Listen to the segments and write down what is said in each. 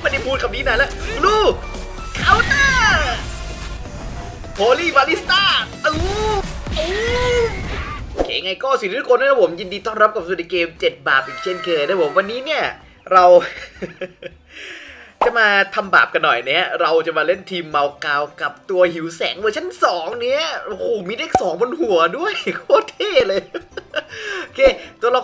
ไม่ได้พูดคำนี้นานแล้วลูเคาน์เตอร์โพลีบาลิสต้าอู้อู้โอเคไงก็สิ่งที่ทุกคนนะครับผมยินดีต้อนรับกับสู่ในเกม 7 บาปอีกเช่นเคยนะผมวันนี้เนี่ย เราจะมาทำบาปกันหน่อยเนี่ยเราจะมาเล่นทีมเมากาวกับตัวหิวแสงเวอร์ชัน2 เนี้ยโอ้โหมีเลขสองบนหัวด้วยโคตรเท่เลย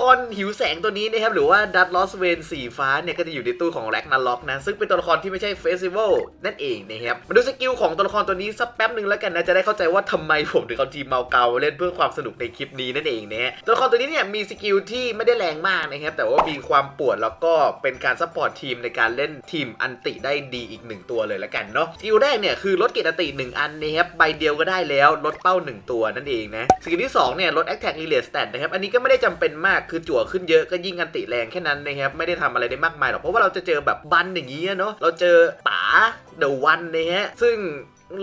ครหิวแสงตัวนี้นะครับหรือว่าดัตลอสเวนสีฟ้าเนี่ยก็จะอยู่ในตู้ของแร็กนาล็อกนะซึ่งเป็นตัวละครที่ไม่ใช่เฟสติวัลนั่นเองนะครับมาดูสกิลของตัวละครตัวนี้สักแป๊บหนึ่งแล้วกันนะจะได้เข้าใจว่าทำไมผมถึงเอาทีมเมาเกาเล่นเพื่อความสนุกในคลิปนี้นั่นเองนะฮะตัวละครตัวนี้เนี่ยมีสกิลที่ไม่ได้แรงมากนะครับแต่ว่ามีความปวดแล้วก็เป็นการซัพพอร์ตทีมในการเล่นทีมอันติได้ดีอีกหนึ่งตัวเลยแล้วกันเนาะสกิลแรกเนี่ยคือลดเกรดอันติหนึ่งอันนะครับใบเดียวก็ได้แล้วลดเป้าหนึ่งตัวนั่นเองนะสกิลที่สองเนี่ยลด attack relate stat นะครับอันนี้ก็ไม่ได้จำเป็นมากคือจั่วขึ้นเยอะก็ยิ่งกันติแรงแค่นั้นนะครับไม่ได้ทำอะไรได้มากมายหรอกเพราะว่าเราจะเจอแบบบันอย่างนี้เนาะเราเจอป๋าเดอะวันนะฮะซึ่ง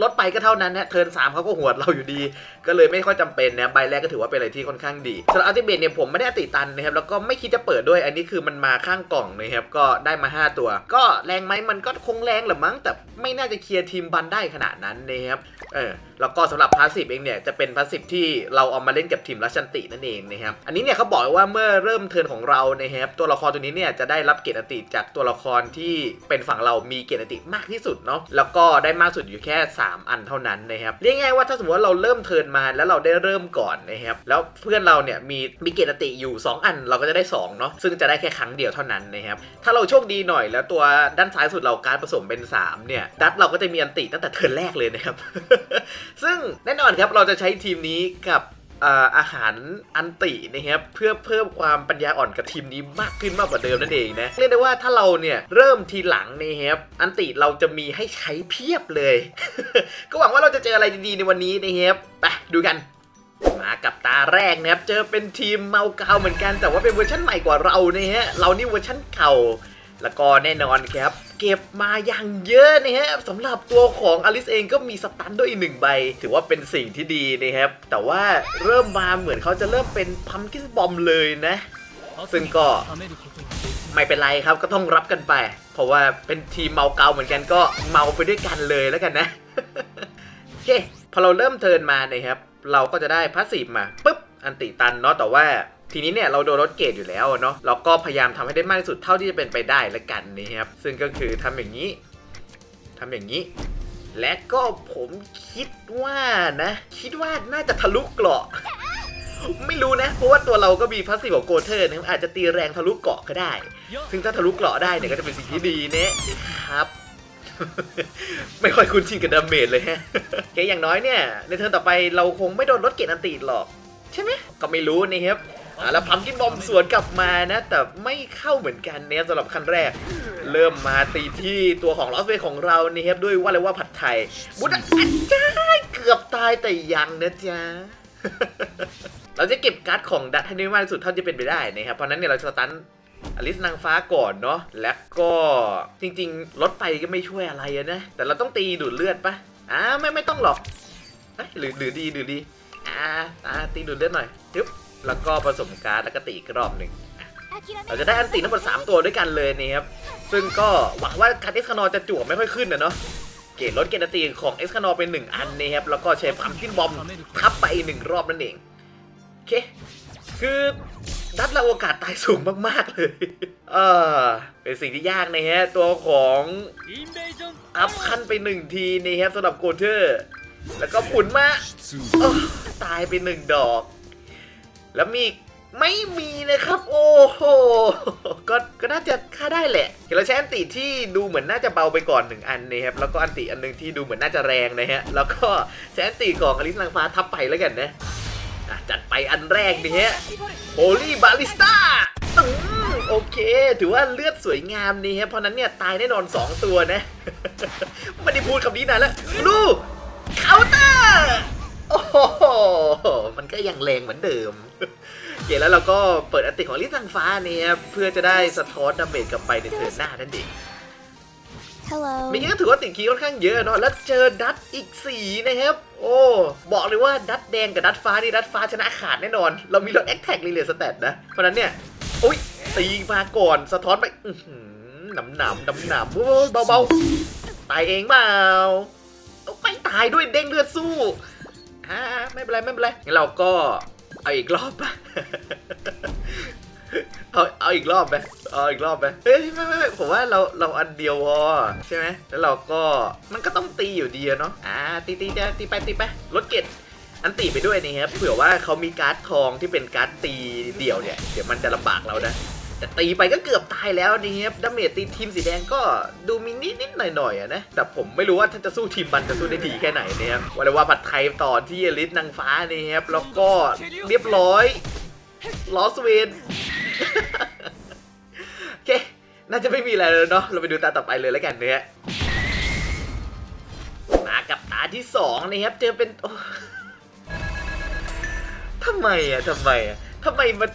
ลดไปก็เท่านั้นนะเทิร์นสามเขาก็หวดเราอยู่ดี ก็เลยไม่ค่อยจำเป็นนะใบแรกก็ถือว่าเป็นอะไรที่ค่อนข้างดีสำหรับอัลติเมทเนี่ยผมไม่ได้อติตันนะครับแล้วก็ไม่คิดจะเปิดด้วยอันนี้คือมันมาข้างกล่องนะครับก็ได้มา 5 ตัว ก็แรงไหมมันก็คงแรงแหละมั้ง แต่ไม่น่าจะเคลียร์ทีมบันได้ขนาดนั้นนะครับเออแล้วก็สำหรับพาสซีฟเองเนี่ยจะเป็นพาสซีฟที่เราเอามาเล่นกับทีมรัชชันตินั่นเองนะครับอันนี้เนี่ยเขาบอกว่าเมื่อเริ่มเทิร์นของเรานะครับตัวละครตัวนี้เนี่ยจะได้รับเกียรติติจากตัวละครที่เป็นฝั่งเรามีเกียรติติมากที่สุดเนาะแล้วก็ได้มากสุดอยู่แค่ 3 อันเท่านั้นนะครับเรียกง่ายว่าถ้าสมมติว่าเราเริ่มเทิร์นมาแล้วเราได้เริ่มก่อนนะครับแล้วเพื่อนเราเนี่ยมีมีเกติอันติอยู่ 2 อันเราก็จะได้2เนาะซึ่งจะได้แค่ครั้งเดียวเท่านั้นนะครับถ้าเราโชคดีหน่อยแล้วตัวด้านซ้ายสุดเราการผสมเป็น 3 เนี่ยดัตเราก็จะมีอันติตั้งแต่เทิร์นแรกเลยนะครับ ซึ่งแน่นอนครับเราจะใช้ทีมนี้กับ อาหารอันตินะครับเพื่อเพิ่มความปัญญาอ่อนกับทีมนี้มากขึ้นมากกว่าเดิมนั่นเองนะเรียกได้ว่าถ้าเราเนี่ยเริ่มทีหลังนะครับอันติเราจะมีให้ใช้เพียบเลย ก็หวังว่าเราจะเจออะไรดีๆในวันนี้นะครับไปดูกันมากับตาแรกนะครับเจอเป็นทีมเมาเกาเหมือนกันแต่ว่าเป็นเวอร์ชันใหม่กว่าเรานะฮะเรานี่เวอร์ชันเก่า แล้วก็แน่นอนครับ เก็บมาอย่างเยอะนะฮะสำหรับตัวของอลิสเองก็มีสตันด้วยอีกหนึ่งใบ ถือว่าเป็นสิ่งที่ดีนะครับ แต่ว่าเริ่มมาเหมือนเขาจะเริ่มเป็นพัมกินบอมเลยนะ ซึ่งก็ไม่เป็นไรครับก็ต้องรับกันไป เพราะว่าเป็นทีมเมาเกาเหมือนกันก็เมาไปด้วยกันเลยแล้วกันนะโอเคพอเราเริ่มเทินมานะครับ เราก็จะได้พาสซีฟมาปุ๊บอันติตันเนาะแต่ว่า ทีนี้เนี่ยเราโดนลดเกรดอยู่แล้วเนาะเราก็พยายามทำให้ได้มากที่สุดเท่าที่จะเป็นไปได้ละกันนะครับซึ่งก็คือทำอย่างนี้ทำอย่างนี้ และก็ผมคิดว่านะ คิดว่าน่าจะทะลุเกราะไม่รู้นะ เพราะว่าตัวเราก็มีพาสซีฟของโกเทอร์นะอาจจะตีแรงทะลุเกราะก็ได้ ซึ่งถ้าทะลุเกราะได้เนี่ยก็จะเป็นสิ่งที่ดีเนะครับ ไม่ค่อยคุ้นชินกับดาเมจเลยฮะแค่อย่างน้อยเนี่ย ในเทิร์นต่อไปเราคงไม่โดนลดเกรดอันติหรอก ใช่ไหมก็ไม่รู้นะครับ อ่าแล้วพัมกินบอมสวนกลับมานะ แต่ไม่เข้าเหมือนกันเนี่ยสำหรับคันแรก เริ่มมาตีที่ตัวของลอสเวของเรานี่ครับด้วยว่าเลยว่าผัดไทยบุตรอันจ้าเกือบตายแต่ยังนะจ๊ะเราจะเก็บการ์ดของดัตให้ได้มากที่สุดเท่าที่เป็นไปได้นะครับเพราะนั้นเนี่ยเราจะตันอลิสนางฟ้าก่อนเนาะแล้วก็จริงๆลดไปก็ไม่ช่วยอะไรนะ แต่เราต้องตีดูดเลือดปะอ่าไม่ไม่ต้องหรอกเอ้ยหรือหรือดีหรือดีอ่าอ่าตีดูดเลือดหน่อยยึบ แล้วก็ผสมการ์ดแล้วก็ตีอีกรอบหนึ่งเราจะได้อันตีทั้งหมด3ตัวด้วยกันเลยนี่ครับ ซึ่งก็หวังว่าการ์ดเอ็กซ์คานอจะจั่วไม่ค่อยขึ้นนะเนาะ เกรดลดเกรดอันตีของเอ็กซ์คานอเป็น 1 อันนี่ครับ แล้วก็ใช้พัมกินบอมทับไปอีกหนึ่งรอบนั่นเอง โอเค คือดัดเราโอกาสตายสูงมาก ๆ เลย เออเป็นสิ่งที่ยากนะฮะ ตัวของอัพขั้นไปหนึ่งทีนี่ครับสำหรับโกเทอร์ แล้วก็ปุ่นมาโอ้ตายไปหนึ่งดอก แล้วมีไม่มีนะครับ โอ้โหก็ก็น่าจะฆ่าได้แหละเราใช้อันติที่ดูเหมือนน่าจะเบาไปก่อนหนึ่งอันนะครับแล้วก็อันติอันหนึงที่ดูเหมือนน่าจะแรงนะฮะแล้วก็ใช้อันติของอลิสนางฟ้าทับไปแล้วกันนะจัดไปอันแรกดิฮะโ o ลี่บาลิสต้าโอเค ถือว่าเลือดสวยงามนี่ฮะเพราะนั้นเนี่ยตายแน่นอน 2 ตัวนะไม่ได้พูดคำนี้นานแล้วลูกเคาน์เตอร์ โอ้โห มันก็ยังแรงเหมือนเดิมโอเคแล้วเราก็เปิดอันติของลิซังฟ้าเนี่ยเพื่อจะได้สะท้อนดาเมจกลับไปในเทิร์นหน้านั่นเอง Hello เมื่อกี้ก็ถือว่าติดคีย์ค่อนข้างเยอะเนาะแล้วเจอดัตอีกสีนะครับ โอ้บอกเลยว่าดัตแดงกับดัตฟ้านี่ดัตฟ้าชนะขาดแน่นอน เรามีรถแอคแท็กรีเลย์สแตทนะ เพราะฉะนั้นเนี่ยอุ้ยตีมาก่อนสะท้อนไปอื้อหือหนำหนำหนำหนำโอ้ยเบาๆตายเองเปล่าไม่ตายด้วยเด้งเลือดสู้ อ่าไม่เป็นไรไม่เป็นไรงั้นเราก็เอาอีกรอบปะเอาเอาอีกรอบไหมเอาอีกรอบไหมเฮ้ยไม่ไม่ไม่ผมว่าเราเราอันเดียวพอใช่ไหมแล้วเราก็มันก็ต้องตีอยู่ดีเนาะอ่าตีตีตีตีไปตีไปลดเกตอันตีไปด้วยนี่ครับเผื่อว่าเขามีการ์ดทองที่เป็นการ์ดตีเดี่ยวเนี่ยเดี๋ยวมันจะลำบากเรานะ แต่ตีไปก็เกือบตายแล้วนี่ครับดาเมจตีทีมสีแดงก็ดูมีนิดนิดหน่อยหน่อยๆนะแต่ผมไม่รู้ว่าถ้านจะสู้ทีมมันจะสู้ได้ดีแค่ไหนเนี่ยครับวันว่าผัดไทยต่อที่อลิสนางฟ้านี่ครับแล้วก็เรียบร้อยลอสเวนโอเค น่าจะไม่มีอะไรแล้วเนาะเราไปดูตาต่อไปเลยแล้วกันเนี่ยมากับตาที่สองนี่ครับเจอเป็นทำไมอะทำไมอะทำไมมัน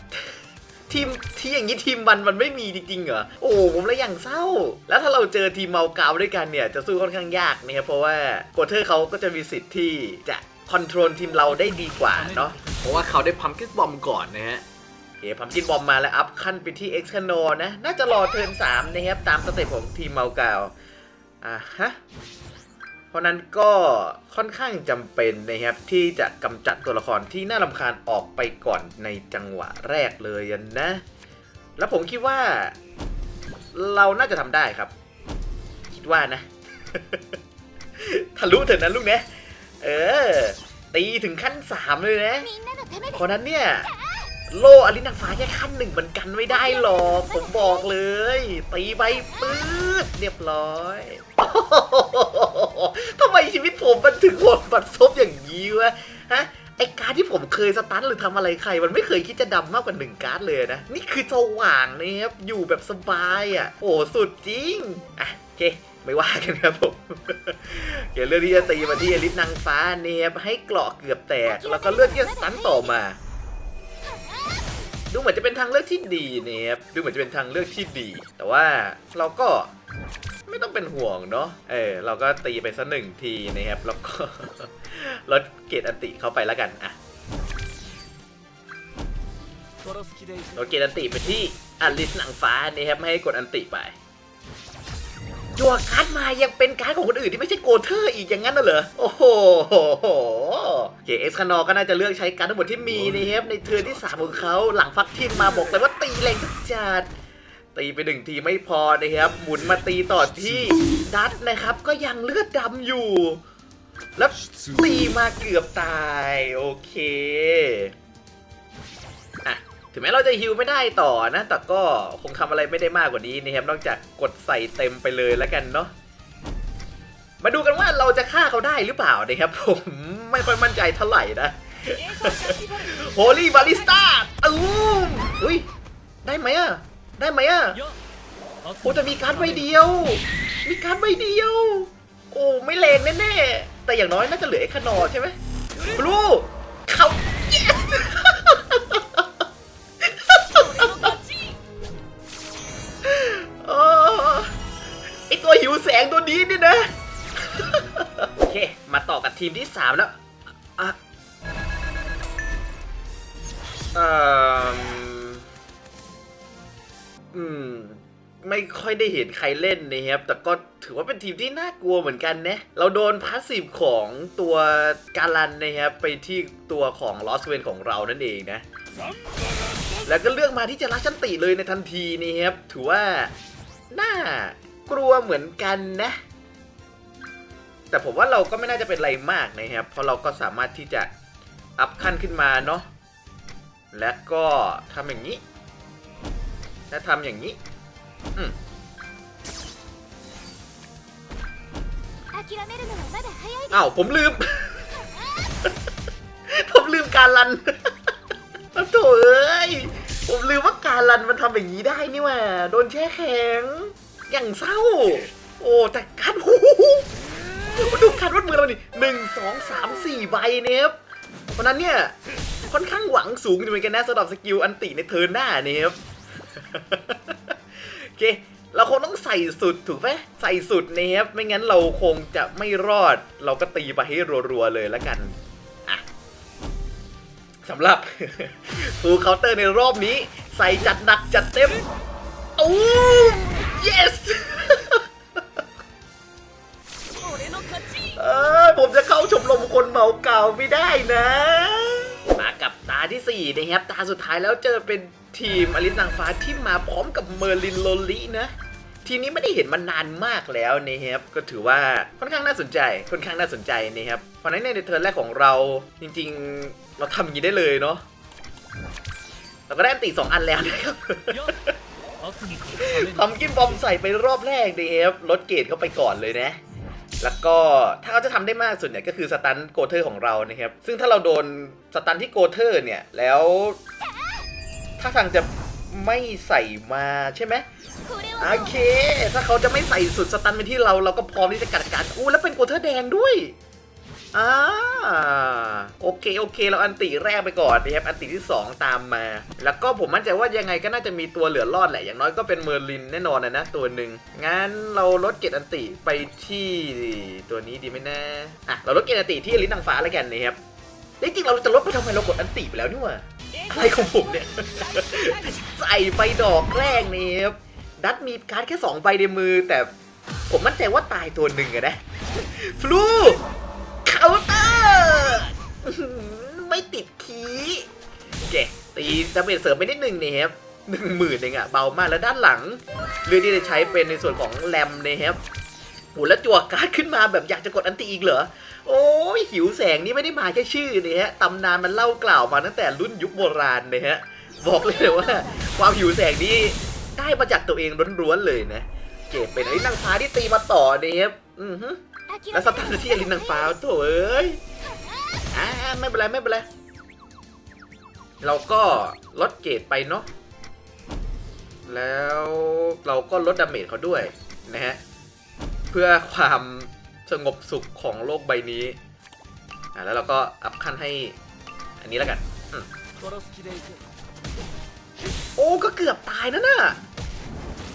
ทีมที่อย่างนี้ทีมมันมันไม่มีจริงๆเหรอโอ้ผมเลยอย่างเศร้า แล้วถ้าเราเจอทีมเมาเกาด้วยกันเนี่ยจะสู้ค่อนข้างยากนะครับเพราะว่าโกเทอร์เขาก็จะมีสิทธิ์ที่จะคอนโทรลทีมเราได้ดีกว่าเนาะเพราะว่าเขาได้พัมกิสบอมก่อนนะฮะโอเคพัมกินบอมมาแล้วอัพขั้นไปที่เอ็กซ์คโนนะ น่าจะรอเทิร์น3นะครับตามสเต็ปของทีมเมาเกาอะฮะ เพราะนั้นก็ค่อนข้างจำเป็นนะครับที่จะกำจัดตัวละครที่น่ารำคาญออกไปก่อนในจังหวะแรกเลยนะ แล้วผมคิดว่า เราน่าจะทำได้ครับ คิดว่านะ ทะลุเถอะนะลูกเนะ เออ ตีถึงขั้นสามเลยนะ เพราะนั้นเนี่ย โลอลินางฟ้าแค่ขั้นหนึ่งมันกันไม่ได้หรอกผมบอกเลย ตีไปปื๊ดเรียบร้อยทำไมชีวิตผมมันถึงโหดบัดซบอย่างนี้วะฮะไอการดที่ผมเคยสตันหรือทำอะไรใคร มันไม่เคยคิดจะดำมากกว่าหนึ่งการ์ดเลยนะ นี่คือสว่างนะครับ อยู่แบบสบายอะ โอ้สุดจริง อะโอเคไม่ว่ากันครับผม เดี๋ยวเรื่องที่จะตีมาที่อลิสนางฟ้าเนี่ยครับให้เกราะเกือบแตก แล้วก็เลือกที่จะสตันต่อมา ดูเหมือนจะเป็นทางเลือกที่ดีเนะครับดูเหมือนจะเป็นทางเลือกที่ดี แต่ว่าเราก็ไม่ต้องเป็นห่วงเนาะ เออเราก็ตีไปสักหนึ่งทีนะครับ แล้วก็ลดเกรดอันติเข้าไปแล้วกันอะลดเกรดอันติไปที่อลิสหนังฟ้านะครับไม่ให้กดอันติไปจัวการ์ดมายังเป็นการ์ดของคนอื่นที่ไม่ใช่โกเทอร์อีกอย่างนั้นน่ะเหรอ โอ้โห เกเอ็กซ์คานอก็น่าจะเลือกใช้การทั้งหมดที่มีนะครับในเทิร์นที่ 3 ของเขาหลังพักทีมมาบอกเลยว่าตีแรงจัดตีไปหนึ่งทีไม่พอนะครับ หมุนมาตีต่อที่ดัตนะครับ ก็ยังเลือดดำอยู่ แล้วตีมาเกือบตายโอเคอะถึงแม้เราจะฮิวไม่ได้ต่อนะ แต่ก็คงทำอะไรไม่ได้มากกว่านี้นะครับ นอกจากกดใส่เต็มไปเลยแล้วกันเนาะ มาดูกันว่าเราจะฆ่าเขาได้หรือเปล่านะครับผมไม่ค่อยมั่นใจเท่าไหร่นะโฮลี่บาลิสต้าตูมอุ้ยได้ไหมอะได้ไหมอะโอ้แต่มีการ์ดใบเดียว มีการ์ดใบเดียว โอ้ไม่เลงแน่ๆแต่อย่างน้อยน่าจะเหลือเอ็กคานอร์ใช่ไหมบลูเขา yes เออไอตัวหิวแสงตัวนี้นี่นะโอเค มาต่อกับทีมที่ 3 แล้วอะเอ่ออืม ไม่ค่อยได้เห็นใครเล่นนะครับ แต่ก็ถือว่าเป็นทีมที่น่ากลัวเหมือนกันนะ เราโดนพาสซีฟของตัวการันนะครับ ไปที่ตัวของลอสเวนของเรานั่นเองนะ แล้วก็เลือกมาที่จะรักชันติเลยในทันทีนี่ครับ ถือว่า น่ากลัวเหมือนกันนะ แต่ผมว่าเราก็ไม่น่าจะเป็นไรมากนะครับ เพราะเราก็สามารถที่จะอัพขั้นขึ้นมาเนาะ และก็ทำอย่างนี้ และทำอย่างนี้อ้าวผมลืม ผมลืมการลันโถเอ้ย ผมลืมว่าการลันมันทำอย่างนี้ได้นี่วะโดนแช่แข็ง อย่างเศร้า โอ้แต่การหู อ้โหดูการวัดมือเรานี่หนึ่งสองสามสี่ใบเนี่ยครับเพราะนั้นเนี่ยค่อนข้างหวังสูงอยู่เหมือนกันนะสำหรับสกิลอันติในเทิร์นหน้าเนี่ยครับโอเคเราคงต้องใส่สุดถูกไหมใส่สุดเนะครับไม่งั้นเราคงจะไม่รอด เราก็ตีไปให้รัวๆเลยแล้วกันสำหรับฟูลเคาน์เตอร์ในรอบนี้ ใส่จัดหนักจัดเต็มอู้ yes เราไม่ได้นะ มากับตาที่ 4 นะครับ ตาสุดท้ายแล้วเจอเป็นทีมอลิสนางฟ้าที่มาพร้อมกับเมอร์ลินโลลินะ ทีมนี้ไม่ได้เห็นมานานมากแล้วนะครับ ก็ถือว่าค่อนข้างน่าสนใจ ค่อนข้างน่าสนใจนะครับ เพราะฉะนั้นในเทิร์นแรกของเราจริงๆ เราทำอย่างนี้ได้เลยเนาะเราก็ได้อันตีสองอันแล้วนะครับทำกินบอมใส่ไปรอบแรกดีครับลดเกรดเข้าไปก่อนเลยนะ แล้วก็ถ้าเขาจะทำได้มากสุดเนี่ยก็คือสตันโกเทอร์ของเรานะครับ ซึ่งถ้าเราโดนสตันที่โกเทอร์เนี่ย แล้วถ้าทางจะไม่ใส่มาใช่ไหมโอเค ถ้าเขาจะไม่ใส่สุดสตันไปที่เราเราก็พร้อมที่จะกัดการอู้แล้วเป็นโกเทอร์แดงด้วย อ่าโอเคโอเค เราอันติแรกไปก่อนนะครับอันติที่ 2 ตามมา แล้วก็ผมมั่นใจว่ายังไงก็น่าจะมีตัวเหลือรอดแหละอย่างน้อยก็เป็นเมอร์ลินแน่นอนนะนะตัวหนึ่งงั้นเราลดเกตอันติไปที่ตัวนี้ดีไหมนะอะเราลดเกตอันติที่ลิ้นนางฟ้าแล้วกันนะครับจริงๆเราจะลดไปทำไมเรากดอันติไปแล้วนี่หว่าอะไรของผมเนี่ยใส่ไปดอกแรกนี่ครับดัตมีการ์ดแค่สองใบในมือ แต่ผมมั่นใจว่าตายตัวหนึ่งอะนะฟลู ไม่ติดคีโอเคตีดาเมจเสริมไปนิดหนึ่งนี่ครับหนึ่งหมื่นเองอะเบามากแล้วด้านหลังเลือที่จะใช้เป็นในส่วนของแรมนะครับโหแล้วจั่วการ์ดขึ้นมาแบบอยากจะกดอันตีอีกเหรอ โอ้ยหิวแสงนี่ไม่ได้มาแค่ชื่อนี่ฮะตำนานมันเล่ากล่าวมาตั้งแต่รุ่นยุคโบราณเลยฮะบอกเลยว่า ความหิวแสงนี้ได้มาจากตัวเองล้วนๆเลยนะเก็บเป็นอลินางฟ้าที่ตีมาต่อเนี่ยครับอือฮึแล้วสตาร์ทที่อลินนางฟ้าโถ่เอ้ยอ่า ไม่เป็นไรไม่เป็นไร เราก็ลดเกรดไปเนาะ แล้วเราก็ลดดาเมจเขาด้วยนะฮะ เพื่อความสงบสุขของโลกใบนี้อ่าแล้วเราก็อัพขั้นให้อันนี้แล้วกัน โอ้ก็เกือบตายนะน่ะ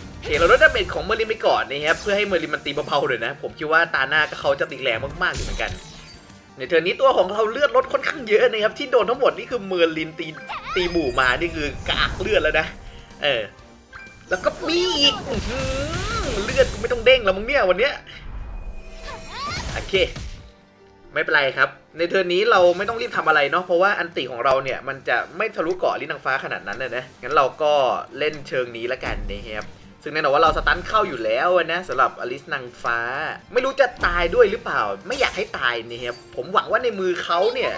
โอเคเราลดดาเมจของเมอร์ลินไปก่อนนะครับเพื่อให้เมอร์ลินมันตีเบาๆเลยนะ ผมคิดว่าตาหน้าก็เขาจะตีแรงมากๆอยู่เหมือนกัน ในเทอร์นี้ตัวของเราเลือดลดค่อนข้างเยอะนะครับที่โดนทั้งหมดนี่คือเมอร์ลินตีตีหมู่มานี่คือกากเลือดแล้วนะ เออ แล้วก็มีอีกเลือดกูไม่ต้องเด้งแล้วมึงเนี่ยวันเนี้ยโอเค ไม่เป็นไรครับ ในเทอร์นี้เราไม่ต้องรีบทำอะไรเนาะเพราะว่าอันติของเราเนี่ยมันจะไม่ทะลุเกาะลิ้นนางฟ้าขนาดนั้นนะนะงั้นเราก็เล่นเชิงนี้ละกันนะครับ ซึ่งแน่นอนว่าเราสตันเข้าอยู่แล้วนะสำหรับอลิสนางฟ้า ไม่รู้จะตายด้วยหรือเปล่า ไม่อยากให้ตายเนี่ยผมหวังว่าในมือเขาเนี่ย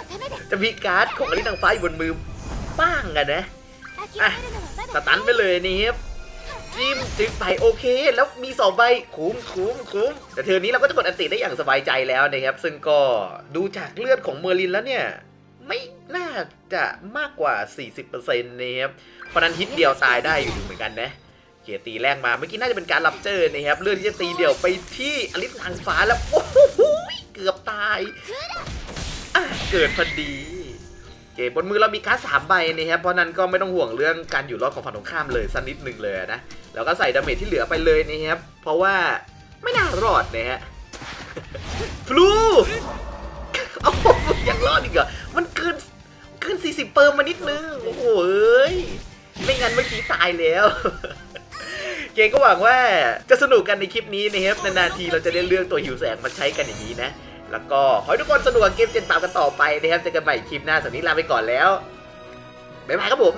จะมีการ์ดของอลิสนางฟ้าอยู่บนมือบ้างกันนะอะสตันไปเลยนี่ครับจิ้มจึงไปโอเค แล้วมีสองใบคุ้มคุ้มคุ้มแต่เทอนี้เราก็จะกดอันติได้อย่างสบายใจแล้วนะครับ ซึ่งก็ดูจากเลือดของเมอร์ลินแล้วเนี่ย ไม่น่าจะมากกว่า 40%นะครับเพราะนั้นฮิตเดียวตายได้อยู่เหมือนกันนะ เกียตีแรกมาเมื่อกี้น่าจะเป็นการรับเจอนะครับเลือดที่จะตีเดี่ยวไปที่อลิสนางฟ้าแล้วโอ้โหเกือบตายเกิดพอดีโอเคบนมือเรามีการ์ดสามใบนะครับเพราะนั้นก็ไม่ต้องห่วงเรื่องการอยู่รอดของฝั่งตรงข้ามเลยสักนิดหนึ่งเลยนะแล้วก็ใส่ดาเมจที่เหลือไปเลยนะครับเพราะว่าไม่น่ารอดนะฮะฟลูเอายังรอดอีกเหรอมันเกินเกิน40เปิร์มมานิดนึงโอ้โหเอ้ยไม่งั้นเมื่อกี้ตายแล้ว เกก็หวังว่าจะสนุกกันในคลิปนี้นะครับนานๆทีเราจะได้เลือกตัวหิวแสงมาใช้กันอย่างนี้นะ แล้วก็ขอให้ทุกคนสนุกกับเกมเจนปากกันต่อไปนะครับเจอกันใหม่คลิปหน้าสัปดาห์นี้ลาไปก่อนแล้วบ๊ายบายครับผม